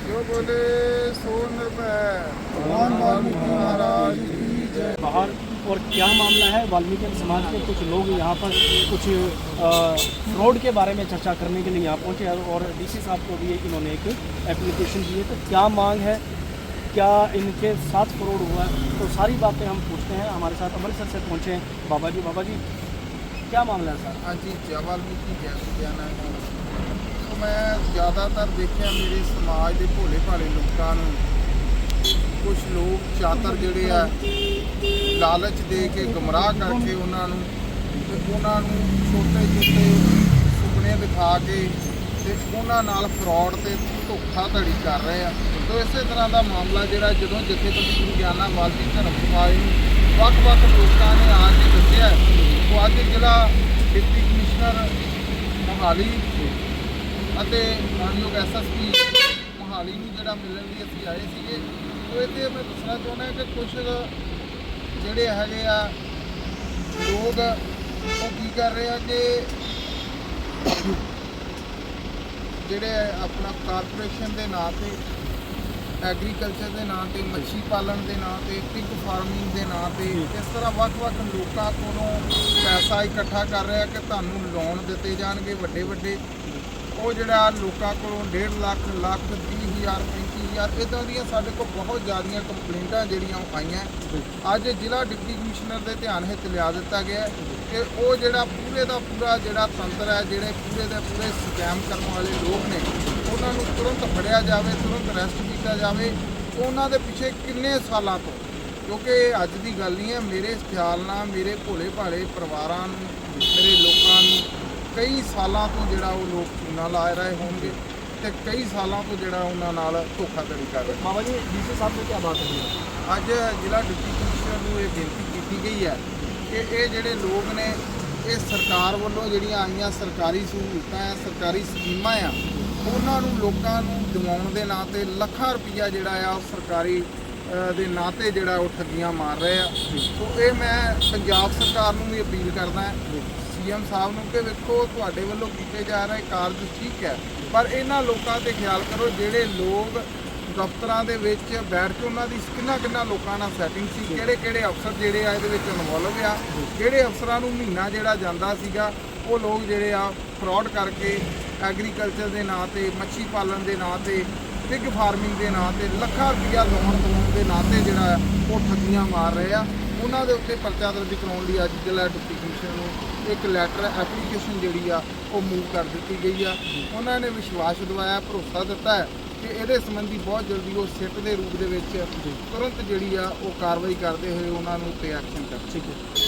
जो बोले भगवान वाल्मीकि महाराज बाहर, और क्या मामला है? वाल्मीकि समाज के कुछ लोग यहाँ पर कुछ फ्रॉड के बारे में चर्चा करने के लिए यहाँ पहुँचे और डीसी साहब को भी इन्होंने एक एप्लीकेशन दी है तो क्या मांग है? क्या इनके साथ फ्रॉड हुआ है? तो सारी बातें हम पूछते हैं। हमारे साथ अमृतसर से पहुँचे हैं बाबा जी। बाबा जी, क्या मामला है सर? हाँ जी, जय वाल्मीकि ਮੈਂ ਜ਼ਿਆਦਾਤਰ ਦੇਖਿਆ ਮੇਰੇ ਸਮਾਜ ਦੇ ਭੋਲੇ ਭਾਲੇ ਲੋਕਾਂ ਨੂੰ। ਕੁਝ ਲੋਕ ਚਾਤਰ ਜਿਹੜੇ ਆ, ਲਾਲਚ ਦੇ ਕੇ ਗਮਰਾਹ ਕਰਕੇ ਉਹਨਾਂ ਨੂੰ ਤੇ ਉਹਨਾਂ ਨੂੰ ਛੋਟੇ ਛੋਟੇ ਸੁਪਨੇ ਦਿਖਾ ਕੇ ਤੇ ਉਹਨਾਂ ਨਾਲ ਫਰਾਡ ਤੇ ਧੋਖਾਧੜੀ ਕਰ ਰਹੇ ਆ। ਤੋ ਇਸੇ ਤਰ੍ਹਾਂ ਦਾ ਮਾਮਲਾ ਜਿਹੜਾ ਜਦੋਂ ਜਥੇਬੰਦੀ ਗੁਰੂ ਗਿਆਨਾ ਵਾਲਮੀਕ ਧਰਮ ਸਮਾਜ ਨੂੰ ਵੱਖ-ਵੱਖ ਲੋਕਾਂ ਨੇ ਆ ਕੇ ਦੱਸਿਆ, ਉਹ ਅੱਜ ਜ਼ਿਲ੍ਹਾ ਡਿਪਟੀ ਕਮਿਸ਼ਨਰ ਮੋਹਾਲੀ ਅਤੇ ਮਾਨਯੋਗ ਐਸਐਸਪੀ ਮੋਹਾਲੀ ਨੂੰ ਜਿਹੜਾ ਮਿਲਣ ਲਈ ਅਸੀਂ ਆਏ ਸੀਗੇ, ਉਹ ਇੱਥੇ ਮੈਂ ਦੱਸਣਾ ਚਾਹੁੰਦਾ ਕਿ ਕੁਝ ਜਿਹੜੇ ਹੈਗੇ ਆ ਲੋਕ, ਉਹ ਕੀ ਕਰ ਰਹੇ ਆ ਕਿ ਜਿਹੜੇ ਆਪਣਾ ਕਾਰਪੋਰੇਸ਼ਨ ਦੇ ਨਾਂ ਤੇ ਐਗਰੀਕਲਚਰ ਦੇ ਨਾਂ ਤੇ, ਮੱਛੀ ਪਾਲਣ ਦੇ ਨਾਂ ਤੇ ਪਿਗ ਫਾਰਮਿੰਗ ਦੇ ਨਾਂ ਤੇ, ਇਸ ਤਰ੍ਹਾਂ ਵੱਖ-ਵੱਖ ਲੋਕਾਂ ਕੋਲੋਂ ਪੈਸਾ ਇਕੱਠਾ ਕਰ ਰਿਹਾ ਕਿ ਤੁਹਾਨੂੰ ਲੋਨ ਦਿੱਤੇ ਜਾਣਗੇ ਵੱਡੇ ਵੱਡੇ ਉਹ ਜਿਹੜਾ ਲੋਕਾਂ ਕੋਲੋਂ 1.5 ਲੱਖ ਲੱਖ 20000 35000 ਇਦਾਂ ਦੀਆਂ ਸਾਡੇ ਕੋਲ ਬਹੁਤ ਜ਼ਿਆਦੀਆਂ ਕੰਪਲੇਂਟਾਂ ਜਿਹੜੀਆਂ ਉਹ ਆਈਆਂ। ਅੱਜ ਜ਼ਿਲ੍ਹਾ ਡਿਪਟੀ ਕਮਿਸ਼ਨਰ ਦੇ ਧਿਆਨ ਹਿੱਤ ਲਿਆ ਦਿੱਤਾ ਗਿਆ ਕਿ ਉਹ ਜਿਹੜਾ ਪੂਰੇ ਦਾ ਪੂਰਾ ਜਿਹੜਾ ਤੰਤਰ ਹੈ, ਜਿਹੜੇ ਪੂਰੇ ਦੇ ਪੂਰੇ ਸਕੈਮ ਕਰਨ ਵਾਲੇ ਲੋਕ ਨੇ, ਉਹਨਾਂ ਨੂੰ ਤੁਰੰਤ ਫੜਿਆ ਜਾਵੇ, ਤੁਰੰਤ ਅਰੈਸਟ ਕੀਤਾ ਜਾਵੇ। ਉਹਨਾਂ ਦੇ ਪਿੱਛੇ ਕਿੰਨੇ ਸਾਲਾਂ ਤੋਂ? ਕਿਉਂਕਿ ਇਹ ਅੱਜ ਦੀ ਗੱਲ ਨਹੀਂ ਹੈ, ਮੇਰੇ ਖਿਆਲ ਨਾਲ ਮੇਰੇ ਭੋਲੇ ਭਾਲੇ ਪਰਿਵਾਰਾਂ ਨੂੰ, ਮੇਰੇ ਲੋਕਾਂ ਨੂੰ ਕਈ ਸਾਲਾਂ ਤੋਂ ਜਿਹੜਾ ਉਹ ਲੋਕ ਚੂਨਾ ਲਾ ਰਹੇ ਹੋਣਗੇ ਤੇ ਕਈ ਸਾਲਾਂ ਤੋਂ ਜਿਹੜਾ ਉਹਨਾਂ ਨਾਲ ਧੋਖਾਧੜੀ ਕਰ ਰਹੇ ਬਾਬਾ ਜੀ ਡੀਸੀ ਸਾਹਿਬ ਨੂੰ ਕੀ ਬਾਤ ਹੈ? ਅੱਜ ਜ਼ਿਲ੍ਹਾ ਡਿਪਟੀ ਕਮਿਸ਼ਨਰ ਨੂੰ ਇਹ ਬੇਨਤੀ ਕੀਤੀ ਗਈ ਹੈ ਕਿ ਇਹ ਜਿਹੜੇ ਲੋਕ ਨੇ ਇਹ ਸਰਕਾਰ ਵੱਲੋਂ ਜਿਹੜੀਆਂ ਆਈਆਂ ਸਰਕਾਰੀ ਸਹੂਲਤਾਂ ਆ ਸਰਕਾਰੀ ਸਕੀਮਾਂ ਆ ਉਹਨਾਂ ਨੂੰ ਲੋਕਾਂ ਨੂੰ ਦਿਵਾਉਣ ਦੇ ਨਾਂ ਤੇ ਲੱਖਾਂ ਰੁਪਈਆ ਜਿਹੜਾ ਆ ਉਹ ਸਰਕਾਰੀ ਦੇ ਨਾਂ ਤੇ ਜਿਹੜਾ ਉਹ ਠੱਗੀਆਂ ਮਾਰ ਰਹੇ ਆ। ਸੋ ਇਹ ਮੈਂ ਪੰਜਾਬ ਸਰਕਾਰ ਨੂੰ ਵੀ ਅਪੀਲ ਕਰਦਾ ਸੀਐਮ ਸਾਹਿਬ ਨੂੰ ਕਿ ਵੇਖੋ ਤੁਹਾਡੇ ਵੱਲੋਂ ਕੀਤੇ ਜਾ ਰਹੇ ਕਾਰਜ ਠੀਕ ਹੈ ਪਰ ਇਹਨਾਂ ਲੋਕਾਂ ਤੇ ਖਿਆਲ ਕਰੋ ਜਿਹੜੇ ਲੋਕ ਦਫ਼ਤਰਾਂ ਦੇ ਵਿੱਚ ਬੈਠ ਕੇ ਉਹਨਾਂ ਦੀ ਕਿੰਨਾ ਕਿੰਨਾ ਲੋਕਾਂ ਨਾਲ ਸੈਟਿੰਗ ਸੀ ਕਿਹੜੇ ਕਿਹੜੇ ਅਫਸਰ ਜਿਹੜੇ ਆ ਇਹਦੇ ਵਿੱਚ ਇਨਵੋਲਵ ਆ ਕਿਹੜੇ ਅਫਸਰਾਂ ਨੂੰ ਮਹੀਨਾ ਜਿਹੜਾ ਜਾਂਦਾ ਸੀਗਾ ਉਹ ਲੋਕ ਜਿਹੜੇ ਆ ਫਰਾਡ ਕਰਕੇ ਐਗਰੀਕਲਚਰ ਦੇ ਨਾਂ ਤੇ ਮੱਛੀ ਪਾਲਣ ਦੇ ਨਾਂ ਤੇ ਪਿਗ ਫਾਰਮਿੰਗ ਦੇ ਨਾਂ ਤੇ ਲੱਖਾਂ ਰੁਪਈਆ ਲਾਉਣ ਦਿਵਾਉਣ ਦੇ ਨਾਂ ਤੇ ਜਿਹੜਾ ਆ, ਉਹ ਠੱਗੀਆਂ ਮਾਰ ਰਹੇ ਆ। ਉਹਨਾਂ ਦੇ ਉੱਤੇ ਪਰਚਾ ਦਰਜ ਕਰਾਉਣ ਲਈ ਅੱਜ ਜ਼ਿਲ੍ਹਾ ਡਿਪਟੀ ਕਮਿਸ਼ਨਰ ਨੂੰ ਇੱਕ ਲੈਟਰ ਐਪਲੀਕੇਸ਼ਨ ਜਿਹੜੀ ਆ, ਉਹ ਮੂਵ ਕਰ ਦਿੱਤੀ ਗਈ ਆ। ਉਹਨਾਂ ਨੇ ਵਿਸ਼ਵਾਸ ਦਿਵਾਇਆ, ਭਰੋਸਾ ਦਿੱਤਾ ਹੈ ਕਿ ਇਹਦੇ ਸੰਬੰਧੀ ਬਹੁਤ ਜਲਦੀ ਉਹ ਸਿੱਟ ਦੇ ਰੂਪ ਦੇ ਵਿੱਚ ਤੁਰੰਤ ਜਿਹੜੀ ਆ, ਉਹ ਕਾਰਵਾਈ ਕਰਦੇ ਹੋਏ ਉਹਨਾਂ ਨੂੰ ਤੇ ਐਕਸ਼ਨ ਕਰ ਠੀਕ ਹੈ।